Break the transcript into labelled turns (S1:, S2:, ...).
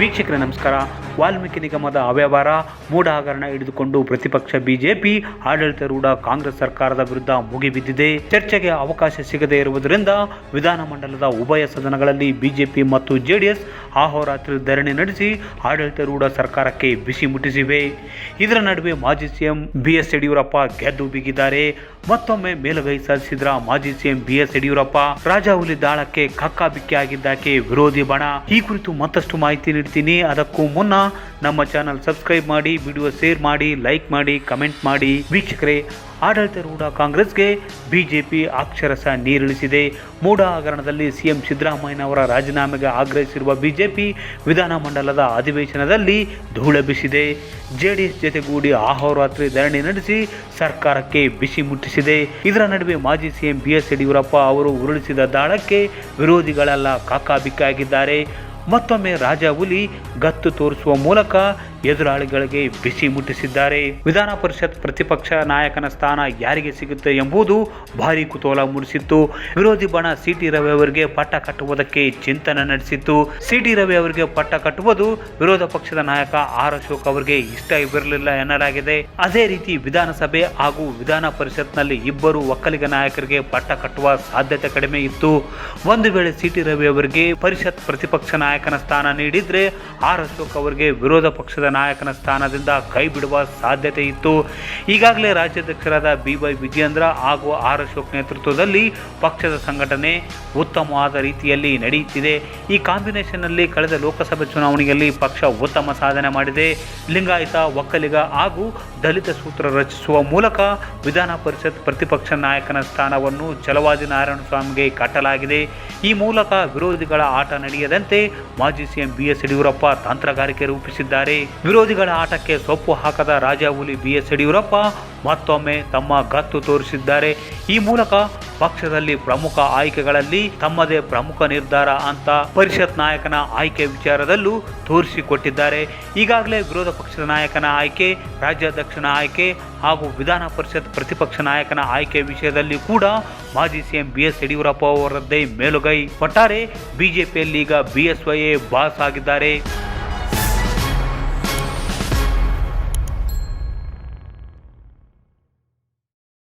S1: ವೀಕ್ಷಕರೇ ನಮಸ್ಕಾರ. ವಾಲ್ಮೀಕಿ ನಿಗಮದ ಅವ್ಯವಹಾರ ಮೂಢ ಹಗರಣ ಹಿಡಿದುಕೊಂಡು ಪ್ರತಿಪಕ್ಷ ಬಿಜೆಪಿ ಆಡಳಿತಾರೂಢ ಕಾಂಗ್ರೆಸ್ ಸರ್ಕಾರದ ವಿರುದ್ಧ ಮುಗಿಬಿದ್ದಿದೆ. ಚರ್ಚೆಗೆ ಅವಕಾಶ ಸಿಗದೇ ಇರುವುದರಿಂದ ವಿಧಾನಮಂಡಲದ ಉಭಯ ಸದನಗಳಲ್ಲಿ ಬಿಜೆಪಿ ಮತ್ತು ಜೆಡಿಎಸ್ ಆಹೋರಾತ್ರಿ ಧರಣಿ ನಡೆಸಿ ಆಡಳಿತಾರೂಢ ಸರ್ಕಾರಕ್ಕೆ ಬಿಸಿ ಮುಟ್ಟಿಸಿವೆ. ಇದರ ನಡುವೆ ಮಾಜಿ ಸಿಎಂ ಬಿ ಎಸ್ ಯಡಿಯೂರಪ್ಪ ಗೆದ್ದು ಬಿಗಿದ್ದಾರೆ. ಮತ್ತೊಮ್ಮೆ ಮೇಲುಗೈ ಸಾಧಿಸಿದ್ರ ಮಾಜಿ ಸಿಎಂ ಬಿ ಎಸ್ ಯಡಿಯೂರಪ್ಪ ರಾಜಾಹುಲಿ ದಾಳಕ್ಕೆ ಕಕ್ಕಾಬಿಕ್ಕಿ ಆಗಿದ್ದಕ್ಕೆ ವಿರೋಧಿ ಬಣ. ಈ ಕುರಿತು ಮತ್ತಷ್ಟು ಮಾಹಿತಿ ನೀಡ್ತೀನಿ. ಅದಕ್ಕೂ ಮುನ್ನ ನಮ್ಮ ಚಾನಲ್ ಸಬ್ಸ್ಕ್ರೈಬ್ ಮಾಡಿ, ವಿಡಿಯೋ ಶೇರ್ ಮಾಡಿ, ಲೈಕ್ ಮಾಡಿ, ಕಮೆಂಟ್ ಮಾಡಿ. ವೀಕ್ಷಕರೇ ಆಡಳಿತಾರೂಢ ಕಾಂಗ್ರೆಸ್ಗೆ ಬಿಜೆಪಿ ಅಕ್ಷರಸ ನೀರಿಳಿಸಿದೆ. ಮೂಡ ಹಗರಣದಲ್ಲಿ ಸಿಎಂ ಸಿದ್ದರಾಮಯ್ಯನವರ ರಾಜೀನಾಮೆಗೆ ಆಗ್ರಹಿಸಿರುವ ಬಿಜೆಪಿ ವಿಧಾನಮಂಡಲದ ಅಧಿವೇಶನದಲ್ಲಿ ಧೂಳೆಬ್ಬಿಸಿದೆ ಜೆಡಿಎಸ್ ಜೊತೆಗೂಡಿ ಆಹೋರಾತ್ರಿ ಧರಣಿ ನಡೆಸಿ ಸರ್ಕಾರಕ್ಕೆ ಬಿಸಿ ಮುಟ್ಟಿಸಿದೆ. ಇದರ ನಡುವೆ ಮಾಜಿ ಸಿಎಂ ಬಿ ಎಸ್ ಯಡಿಯೂರಪ್ಪ ಅವರು ಉರುಳಿಸಿದ ದಾಳಕ್ಕೆ ವಿರೋಧಿಗಳೆಲ್ಲ ಕಾಕಾಬಿಕ್ಕಾಗಿದ್ದಾರೆ ಮತ್ತೊಮ್ಮೆ ರಾಜ ಹುಲಿ ಗತ್ತು ತೋರಿಸುವ ಮೂಲಕ ಎದುರಾಳಿಗಳಿಗೆ ಬಿಸಿ ಮುಟ್ಟಿಸಿದ್ದಾರೆ. ವಿಧಾನ ಪರಿಷತ್ ಪ್ರತಿಪಕ್ಷ ನಾಯಕನ ಸ್ಥಾನ ಯಾರಿಗೆ ಸಿಗುತ್ತೆ ಎಂಬುದು ಭಾರಿ ಕುತೂಹಲ ಮೂಡಿಸಿತ್ತು. ವಿರೋಧಿ ಬಣ ಸಿಟಿ ರವಿ ಅವರಿಗೆ ಪಟ್ಟ ಕಟ್ಟುವುದಕ್ಕೆ ಚಿಂತನೆ ನಡೆಸಿತ್ತು. ಸಿಟಿ ರವಿ ಅವರಿಗೆ ಪಟ್ಟ ಕಟ್ಟುವುದು ವಿರೋಧ ಪಕ್ಷದ ನಾಯಕ ಆರ್ ಅಶೋಕ್ ಅವರಿಗೆ ಇಷ್ಟ ಇರಲಿಲ್ಲ ಎನ್ನಲಾಗಿದೆ. ಅದೇ ರೀತಿ ವಿಧಾನಸಭೆ ಹಾಗೂ ವಿಧಾನ ಪರಿಷತ್ನಲ್ಲಿ ಇಬ್ಬರು ಒಕ್ಕಲಿಗ ನಾಯಕರಿಗೆ ಪಟ್ಟ ಕಟ್ಟುವ ಸಾಧ್ಯತೆ ಕಡಿಮೆ ಇತ್ತು. ಒಂದು ವೇಳೆ ಸಿಟಿ ರವಿ ಅವರಿಗೆ ಪರಿಷತ್ ಪ್ರತಿಪಕ್ಷ ನಾಯಕನ ಸ್ಥಾನ ನೀಡಿದ್ರೆ ಆರ್ ಅಶೋಕ್ ಅವರಿಗೆ ವಿರೋಧ ಪಕ್ಷದ ನಾಯಕನ ಸ್ಥಾನದಿಂದ ಕೈ ಬಿಡುವ ಸಾಧ್ಯತೆ ಇತ್ತು. ಈಗಾಗಲೇ ರಾಜ್ಯಾಧ್ಯಕ್ಷರಾದ ಬಿ ವೈ ವಿಜೇಂದ್ರ ಹಾಗೂ ಆರ್ ಅಶೋಕ್ ನೇತೃತ್ವದಲ್ಲಿ ಪಕ್ಷದ ಸಂಘಟನೆ ಉತ್ತಮವಾದ ರೀತಿಯಲ್ಲಿ ನಡೆಯುತ್ತಿದೆ. ಈ ಕಾಂಬಿನೇಷನ್ನಲ್ಲಿ ಕಳೆದ ಲೋಕಸಭೆ ಚುನಾವಣೆಯಲ್ಲಿ ಪಕ್ಷ ಉತ್ತಮ ಸಾಧನೆ ಮಾಡಿದೆ. ಲಿಂಗಾಯತ, ಒಕ್ಕಲಿಗ ಹಾಗೂ ದಲಿತ ಸೂತ್ರ ರಚಿಸುವ ಮೂಲಕ ವಿಧಾನ ಪರಿಷತ್ ಪ್ರತಿಪಕ್ಷ ನಾಯಕನ ಸ್ಥಾನವನ್ನು ಛಲವಾದಿ ನಾರಾಯಣಸ್ವಾಮಿಗೆ ಕಟ್ಟಲಾಗಿದೆ. ಈ ಮೂಲಕ ವಿರೋಧಿಗಳ ಆಟ ನಡೆಯದಂತೆ ಮಾಜಿ ಸಿಎಂ ಬಿ ಎಸ್ ಯಡಿಯೂರಪ್ಪ ತಂತ್ರಗಾರಿಕೆ ರೂಪಿಸಿದ್ದಾರೆ. ವಿರೋಧಿಗಳ ಆಟಕ್ಕೆ ಸೊಪ್ಪು ಹಾಕದ ರಾಜಾಹುಲಿ ಬಿ ಎಸ್ ಯಡಿಯೂರಪ್ಪ ಮತ್ತೊಮ್ಮೆ ತಮ್ಮ ಗತ್ತು ತೋರಿಸಿದ್ದಾರೆ. ಈ ಮೂಲಕ ಪಕ್ಷದಲ್ಲಿ ಪ್ರಮುಖ ಆಯ್ಕೆಗಳಲ್ಲಿ ತಮ್ಮದೇ ಪ್ರಮುಖ ನಿರ್ಧಾರ ಅಂತ ಪರಿಷತ್ ನಾಯಕನ ಆಯ್ಕೆ ವಿಚಾರದಲ್ಲೂ ತೋರಿಸಿಕೊಟ್ಟಿದ್ದಾರೆ. ಈಗಾಗಲೇ ವಿರೋಧ ಪಕ್ಷದ ನಾಯಕನ ಆಯ್ಕೆ, ರಾಜ್ಯಾಧ್ಯಕ್ಷನ ಆಯ್ಕೆ ಹಾಗೂ ವಿಧಾನ ಪರಿಷತ್ ಪ್ರತಿಪಕ್ಷ ನಾಯಕನ ಆಯ್ಕೆ ವಿಷಯದಲ್ಲಿ ಕೂಡ ಮಾಜಿ ಸಿಎಂ ಬಿ ಎಸ್ ಯಡಿಯೂರಪ್ಪ ಅವರದ್ದೇ ಮೇಲುಗೈ. ಒಟ್ಟಾರೆ ಬಿಜೆಪಿಯಲ್ಲಿ ಈಗ ಬಿ ಎಸ್ ವೈ ಬಾಸ್ ಆಗಿದ್ದಾರೆ.